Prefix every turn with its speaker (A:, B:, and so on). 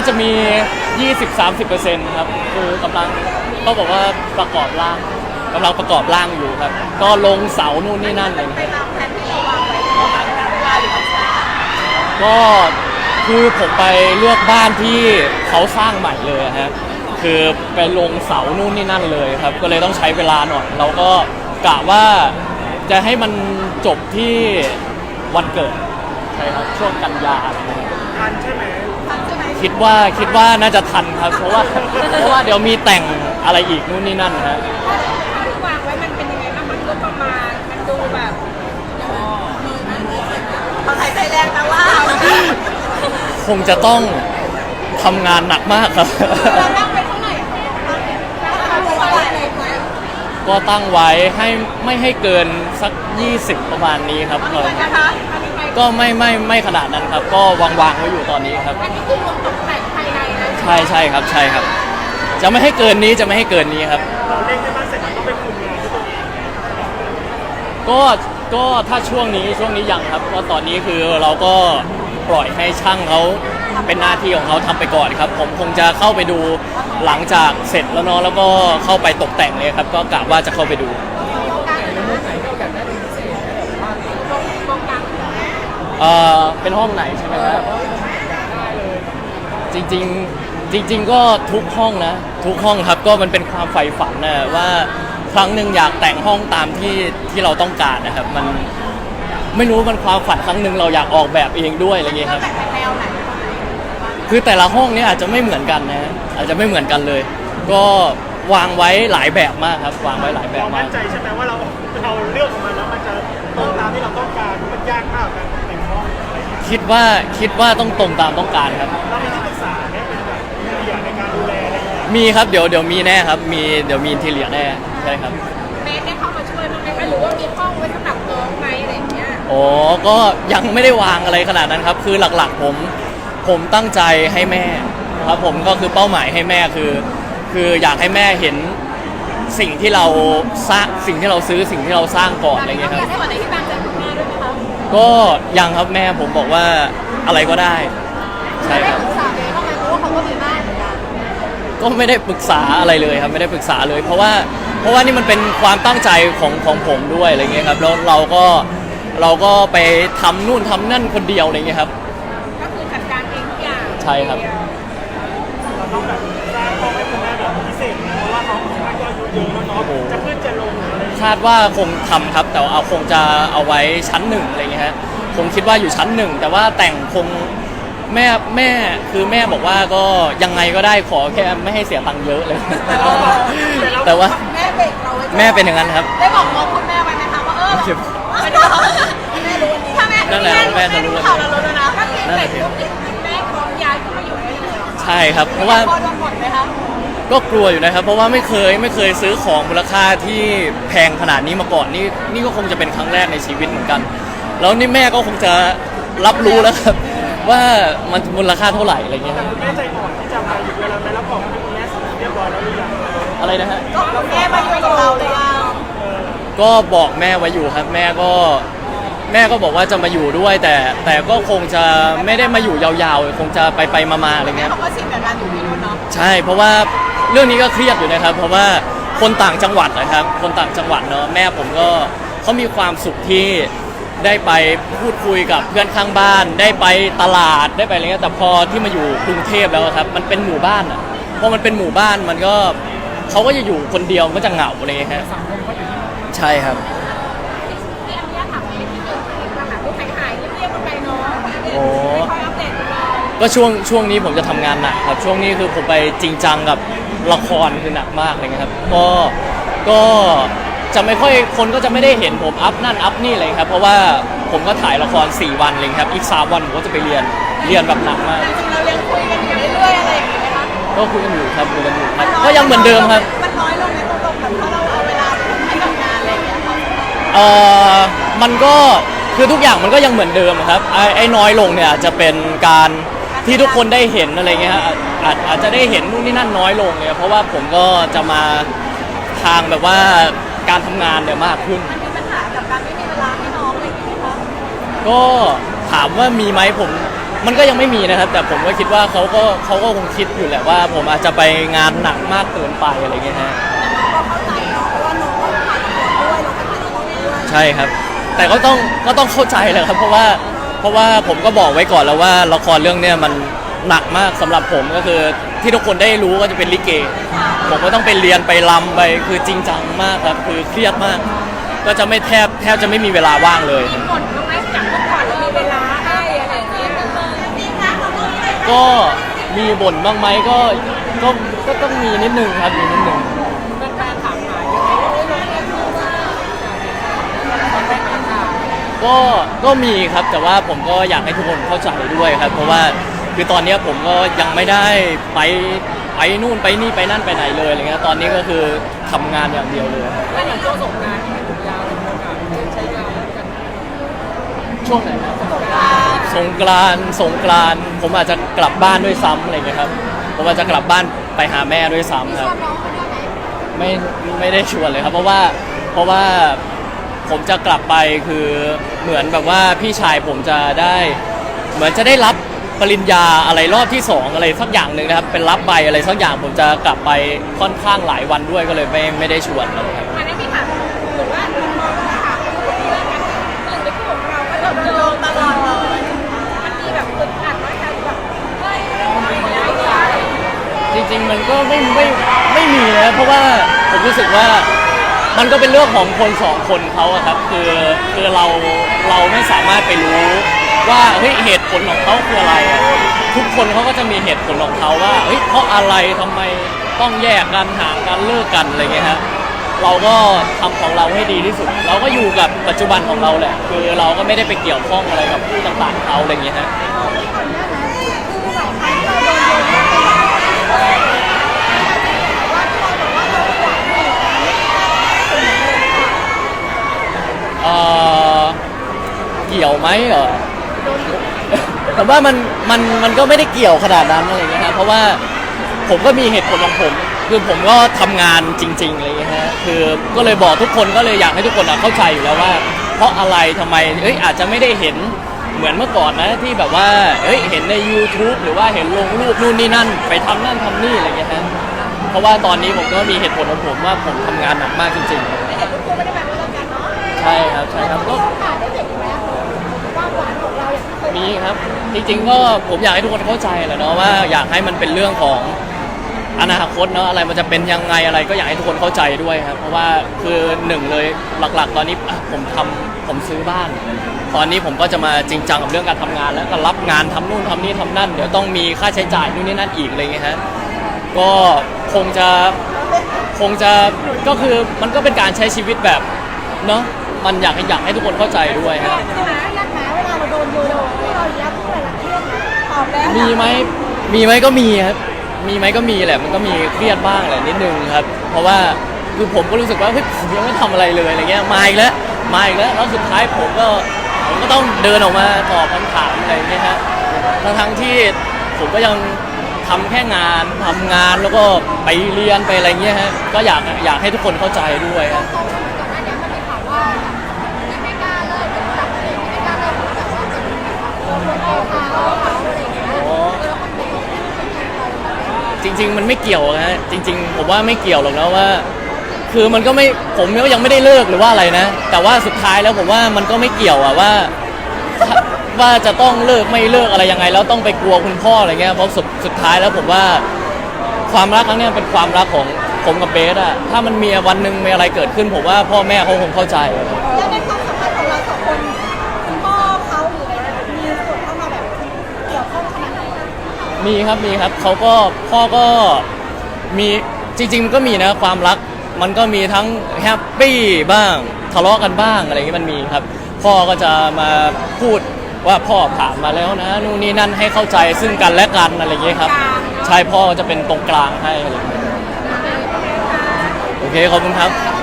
A: าจะมี 20-30%ครับ คือกำลังต้องบอกว่าประกอบร่างกำลังประกอบร่างอยู่ครับ ก็ลงเสานู่นนี่นั่นอะไรอย่าง
B: ไป
A: เลย
B: ตามแผนที่เราวางไว้ไหมคะเวลาหรือ
A: ก็คือผมไปเลือกบ้านที่เขาสร้างใหม่เลยฮะคือไปลงเสานู่นนี่นั่นเลยครับ ก็เลยต้องใช้เวลาหน่อยเราก็กะว่าจะให้มันจบที่วันเกิดใช่ครับช่วงกันยา
C: ทันใช่ไหม
A: คิดว่าคิดว่าน่าจะทันครับเพราะว่าเพราะว่าเดี๋ยวมีแต่งอะไรอีกนู่นนี่นั่นฮะ
B: ที่วางไว้มันเป็นยังไงบ้างมันก็ประมาณมันดูแบบพอหายใจแรงนะว่า
A: คงจะต้องทำงานหนักมากครับ
B: เราตั้งไปเท่าไหร่คะตั้งไปเท่าไหร่เลยไหม
A: ก็ตั้งไว้ให้ไม่ให้เกินสัก 20 ประมาณนี้ครับ
B: อันนี้นะคะอันนี้ไป
A: ก็ไม่ไม่ไม่ขนาดนั้นครับ ก็วางวางๆไว้อยู่ตอนนี้ครับ
B: อันนี้คือรวมตกแต่งภายในนะ
A: ใช่ใช่ครับใช่ครับ จะไม่ให้เกินนี้จะไม่ให้เกินนี้ครับ
C: เราเล่นให้บ้านเสร็จมันต้องไปคุมงานที่ตัวเอง
A: ก็ก็ถ้าช่วงนี้ช่วงนี้ยังครับเพราะตอนนี้คือเราก็ปล่อยให้ช่างเขาเป็นหน้าที่ของเขาทำไปก่อนครับ ผมคงจะเข้าไปดูหลังจากเสร็จแล้วเนาะแล้วก็เข้าไปตกแต่งเลยครับ ก็กะว่าจะเข้าไปดู เออเป็นห้องไหนใช่ไหมครับ จริงๆจริง ๆ ก็ทุกห้องนะ ทุกห้องครับก็มันเป็นความใฝ่ฝันนะว่าครั้งหนึ่งอยากแต่งห้องตามที่ที่เราต้องการนะครับ มันไม่รู้มันความฝันครั้งหนึ่งเราอยากออกแบบเองด้วยอะไรเงี้ยครับ
B: แนวไหน
A: คือแต่ละห้องเนี้อาจจะไม่เหมือนกันนะ อาจจะไม่เหมือนกันเลย ก็วางไว้หลายแบบมากครับ วางไว้หลายแบบ
C: เรา
A: มา
C: มั่นใจใช่ไหมว่าเราเราเลือกออกมาแล้วมันจะตรงตามที่เราต้องการมันยากมากกา
A: คิดว่าคิดว่าต้องตรงตามต้องการครับ
C: เรามีที่ปรึกษาเนี่ยเป็นแบบมีอย่างในการดูแลอะไรอย่างเงี้ย
A: มีครับเดี๋ยวเดี๋ยวมีแน่ครับ มีเดี๋ยวมีอินทีเลียแน่ใช่ครับ
B: เมสได้เข้ามาช่วยบ้างไหมคะหรือว่ามีห้องไว้สำหรับน้องไหมอะไรอย่างเงี้ย
A: โอ้ก็ยังไม่ได้วางอะไรขนาดนั้นครับ คือหลักๆผมผมตั้งใจให้แม่ครับผมก็คือเป้าหมายให้แม่คือ คืออยากให้แม่เห็น สิ่งที่เราสร้างสิ่งที่เราซื้อสิ่งที่เราสร้างก่อนอะไรเงี้ยครับ
B: ส่วนไหนที่บางใจคุณแม่ด้วยไหมคะ
A: ก็ยังครับแม่ผมบอกว่าอะไรก็ได้ ใช่ครับ
B: ปรึกษาเมย์บ้างไหมเพราะว่าเขาก็มีบ้านเหมือนกัน
A: ก็ไม่ได้ปรึกษาอะไรเลยครับไม่ได้ปรึกษาเลย เพราะว่าเพราะว่านี่มันเป็นความตั้งใจของของผมด้วยอะไรเงี้ยครับแล้วเราก็เราก็ไปทำนู่นทำนั่นคนเดียวอะไรเงี้ยครับ
B: ก็คือจัดการเองทุกอย่าง
A: ใช่ครับ
C: เรา คา
A: ดว่าคงทำครับ แต่ว่าเอาคงจะเอาไว้ชั้นหนึ่งอะไรเงี้ยฮะคงคิดว่าอยู่ชั้นหนึ่งแต่ว่าแต่งคงแม่แม่คือแม่บอกว่าก็ยังไงก็ได้ขอแค่ไม่ให้เสียตังค์เยอะเลย แต่ว่า
B: แม่เบรกเราไว้ก่อ
A: แม่เป็นอย่างนั้นครับ
B: ได้บอกน้องคุณแม่ไว้ไหมคะว่าเออไม่ได้แม่รู้วันนี้ถ้าแม่
A: นั่นแหละแม่จะรู้
B: แม่ข่าวเรารู้แล้วนะถ้าเรียนเสร็จปุ๊บแม่พร้อมย้ายขึ้นมาอยู่ได้เลย
A: ใช่ครับ เพราะว่า
B: พอโดนหมดไหมคะ
A: ก็กลัวอยู่นะครับ เพราะว่าไม่เคยไม่เคยซื้อของมูลค่าที่แพงขนาดนี้มาก่อนนี่นี่ก็คงจะเป็นครั้งแรกในชีวิตเหมือนกัน แล้วนี่แม่ก็คงจะรับรู้แล้วครับ ว่ามันมูลค่าเท่าไหร่อะไรเงี้ยครับ
C: คุณแม่ใจอ่อนที่จะมาอยู่เวลาไปรับของให้คุณแม่เสร็จเรียบร้อยแล้วหรือยัง
A: อะไรนะฮะ
B: ก็แม่มาอยู่กับเราเลยอะ
A: ก็บอกแม่ไว้อยู่ครับแม่ก็ แม่ก็บอกว่าจะมาอยู่ด้วย แต่แต่ก็คงจะไม่ได้มาอยู่ยาวๆ คงจะไปไปๆมาๆอะไร
B: แม่
A: เงี้ย
B: เขาก็ชินกับการอยู่ที่นู่นเนาะ
A: ใช่ เพราะว่าเรื่องนี้ก็เครียดอยู่นะครับ เพราะว่าคนต่างจังหวัดนะครับ คนต่างจังหวัดเนาะแม่ผมก็เขามีความสุขที่ได้ไปพูดคุยกับเพื่อนข้างบ้าน ได้ไปตลาดได้ไปอะไรเงี้ยแต่พอที่มาอยู่กรุงเทพแล้วอะครับ มันเป็นหมู่บ้านอะพอมันเป็นหมู่บ้านมันก็เขาก็จะอยู่คนเดียวก็จะเหงาอะไรเงี้ยครับใช่ครับ ก็ช่วงช่วงนี้ผมจะทำงานหนักครับ ช่วงนี้คือผมไปจริงจังกับละครคือหนักมากเลยนะครับ ก็ก็จะไม่ค่อยคนก็จะไม่ได้เห็นผมอัพนั่นอัพนี่เลยครับ เพราะว่าผมก็ถ่ายละคร 4 วันเลยครับ อีก 3 วันผมก็จะไปเรียนเรียนแบบหนักมาก
B: จริงๆเรายังคุยกันอยู่เรื่อยๆอะไรอย่างเงี้ยไหมคะ
A: ก็คุยกันอยู่ครับคุยกันอยู่ครับก็ยังเหมือนเดิมครับ
B: มันน้อยลงในตรงๆแบบถ้าเราเอาเวลาไปให้กับงานอะไรอย่างเงี้ยค่ะ
A: เอ่อมันก็คือทุกอย่างมันก็ยังเหมือนเดิมครับไอ้ไอ้น้อยลงเนี่ยจะเป็นการ ที่ทุกคนได้เห็นอะไรเงี้ยฮะอาจอาจจะได้เห็นนู่นนี่นั่นน้อยลงเนี่ยเพราะว่าผมก็จะมาทางแบบว่าการทำงานเนี่ยมากขึ้น
B: มันมีปัญหากับการไม่มีเวลาให้น้องอะไรอย่างเงี้ยไหมคะ
A: ก็ถามว่ามีไหมผมมันก็ยังไม่มีนะครับ แต่ผมก็คิดว่าเขาก็เขาก็คงคิดอยู่แหละว่า ผมอาจจะไปงานหนักมากเกินไปอะไรเงี้ยฮะ
B: ก็เข้าใจเนาะเพราะว่าน้องก็ผ่านละครด้วยน้องก็ถ่ายละครด้วย
A: ใช่ครับ แต่ก็ต้องก็ต้องเข้าใจแหละครับ เพราะว่า เพราะว่าผมก็บอกไว้ก่อนแล้วว่าละครเรื่องเนี้ยมันหนักมากสำหรับผมก็คือที่ทุกคนได้รู้ก็จะเป็นลิเก ผมก็ต้องไปเรียนไปรำไปคือจริงจังมากครับคือเครียดมาก ก็จะไม่แทบแทบจะไม่มีเวลาว่างเลย
B: ก่อนน้องไอซ์จากเมื่อก่อนเรามีเวลาให้อะไรอย่างเงี้ย
A: ก็มีบ่นบ้างไหมก็ก็ก็ต้องมีนิดนึงครับมีนิดนึง
B: แฟนๆถามหาเยอะเลยน้องไอซ์รู้ว่าแฟนๆถามหา
A: ก็ก็มีครับแต่ว่าผมก็อยากให้ทุกคนเข้าใจด้วยครับ เพราะว่าคือตอนเนี้ยผมก็ยังไม่ได้ไปไปนู่นไปนี่ไปนั่นไปไหนเลยอะไรเงี้ยตอนนี้ก็คือทำงานอย่างเดียวเลยครับ
B: แล้วอย่างช่วงสงกรานต์ที่มันยาวเลยโอกาสใช้ยาวกัน
A: ช่วงไหนครับสงกรานต์สงกรานต์ผมอาจจะกลับบ้านด้วยซ้ำอะไรเงี้ยครับผมอาจจะกลับบ้านไปหาแม่ด้วยซ้ำครับไม่ไม่ได้ชวนเลยครับ เพราะว่าเพราะว่า ผมจะกลับไปคือเหมือนแบบว่าพี่ชายผมจะได้ เหมือนจะได้รับปริญญาอะไรรอบที่สองอะไรสักอย่างหนึ่งนะครับ เป็นรับใบอะไรสักอย่างผมจะกลับไปค่อนข้างหลายวันด้วยก็เลยไม่ไม่ได้ชวนนะครับ
B: อันนี้พี่ถามหรือว่ามันมองว่าถามเรื่องกันตื่นไปคู่ของเราก็แบบเจอตลอดเลยมันมีแบบอึดอัดไหมคะแบบเฮ้ยไม่ได้ใจ
A: จริง ๆ มันก็ไม่ไม่ไม่มีนะเพราะว่าผมรู้สึกว่า มันก็เป็นเรื่องของคนสองคนเขาอะครับคือคือเราเราไม่สามารถไปรู้ว่าเฮ้ยเหตุผลของเขาคืออะไรอะทุกคนเขาก็จะมีเหตุผลของเขาว่าเฮ้ยเพราะอะไรทำไมต้องแยกกันห่างกันเลิกกันอะไรเงี้ยฮะเราก็ทำของเราให้ดีที่สุด เราก็อยู่กับปัจจุบันของเราแหละคือเราก็ไม่ได้ไปเกี่ยวข้องอะไรกับผู้ต่างๆเขาอะไรเงี้ยฮะ เอ่อเกี่ยวไหมเหรอผมว่ามันมันมันก็ไม่ได้เกี่ยวขนาดนั้นอะไรเงี้ยฮะเพราะว่าผมก็มีเหตุผลของผม คือผมก็ทำงานจริงๆอะไรเงี้ยฮะคือก็เลยบอกทุกคนก็เลยอยากให้ทุกคนอะเข้าใจอยู่แล้วว่า เพราะอะไรทำไมเอ้ยอาจจะไม่ได้เห็นเหมือนเมื่อก่อนนะที่แบบว่าเอ้ยเห็นใน YouTube หรือว่าเห็นลงรูปนู่นนี่นั่น ไปทำนั่นทำนี่อะไรเงี้ยฮะเพราะว่าตอนนี้ผมก็มีเหตุผลของผมว่าผมทำงานหนักมากจริงๆ ใช่ครับใช่ครับก็
B: ผ่านได้เห็นไหมความหวานของเราอย่างที่เคย
A: มีครับจริงๆก็ผมอยากให้ทุกคนเข้าใจแหละเนาะว่าอยากให้มันเป็นเรื่องของอนาคตเนาะอะไรมันจะเป็นยังไงอะไรก็อยากให้ทุกคนเข้าใจด้วยครับ เพราะว่าคือหนึ่งเลยหลักๆ ตอนนี้อะผมทำผมซื้อบ้าน ตอนนี้ผมก็จะมาจริงจังกับเรื่องการทำงาน แล้วก็รับงานทำนู่นทำนี่ทำนั่นเดี๋ยวต้องมีค่าใช้จ่ายนู่นนี่นั่นอีกอะไรเงี้ยฮะก็คงจะ คงจะก็คือมันก็เป็นการใช้ชีวิตแบบเนาะ มันอยากให้อยากให้ทุกคนเข้าใจด้วยฮะ
B: ใช่ไหมยากไหมเวลาเราโดนโยนที่เรายับเท่าไหร่ละเครียดไหมตอบแล้ว
A: มีไหมมีไหมก็มีครับมีไหมก็มีแหละมันก็มีเครียดบ้างแหละนิดนึงครับ เพราะว่าคือผมก็รู้สึกว่าเฮ้ยผมยังไม่ทำอะไรเลยอะไรเงี้ยมาอีกแล้วมาอีกแล้วแล้วสุดท้ายผมก็ผมก็ต้องเดินออกมาตอบคำถามอะไรเงี้ยฮะทั้งทั้งๆที่ผมก็ยังทำแค่งานทำงานแล้วก็ไปเรียนไปอะไรเงี้ยฮะก็อยากอยากให้ทุกคนเข้าใจด้วยครับ
B: ตรงๆ รา
A: จริง ๆ มันไม่เกี่ยวนะฮะจริง ๆ ผมว่าไม่เกี่ยวหรอกนะว่า คือมันก็ไม่ผมก็ยังไม่ได้เลิกหรือว่าอะไรนะ แต่ว่าสุดท้ายแล้วผมว่ามันก็ไม่เกี่ยวอะว่า ว่าจะต้องเลิกไม่เลิกอะไรยังไง แล้วต้องไปกลัวคุณพ่ออะไรเงี้ยเพราะสุดสุดท้ายแล้วผมว่าความรักครั้งเนี้ยเป็นความรักของผมกับเบสอะถ้ามันมีวันหนึ่งมีอะไรเกิดขึ้น ผมว่าพ่อแม่เขาคงเข้าใจ
B: แล้วในความฝัน
A: มีครับมีครับเขาก็พ่อก็มีจริง ๆ มันก็มีนะความรัก มันก็มีทั้งแฮปปี้บ้างทะเลาะกันบ้างอะไรอย่างนี้มันมีครับ พ่อก็จะมาพูดว่าพ่อผ่านมาแล้วนะนู่นนี่นั่นให้เข้าใจซึ่งกันและกันอะไรอย่างนี้ครับใช่พ่อจะเป็นตรงกลางให้อะไรอย่างเงี้ยโอเคขอบคุณครับ
B: ขอบ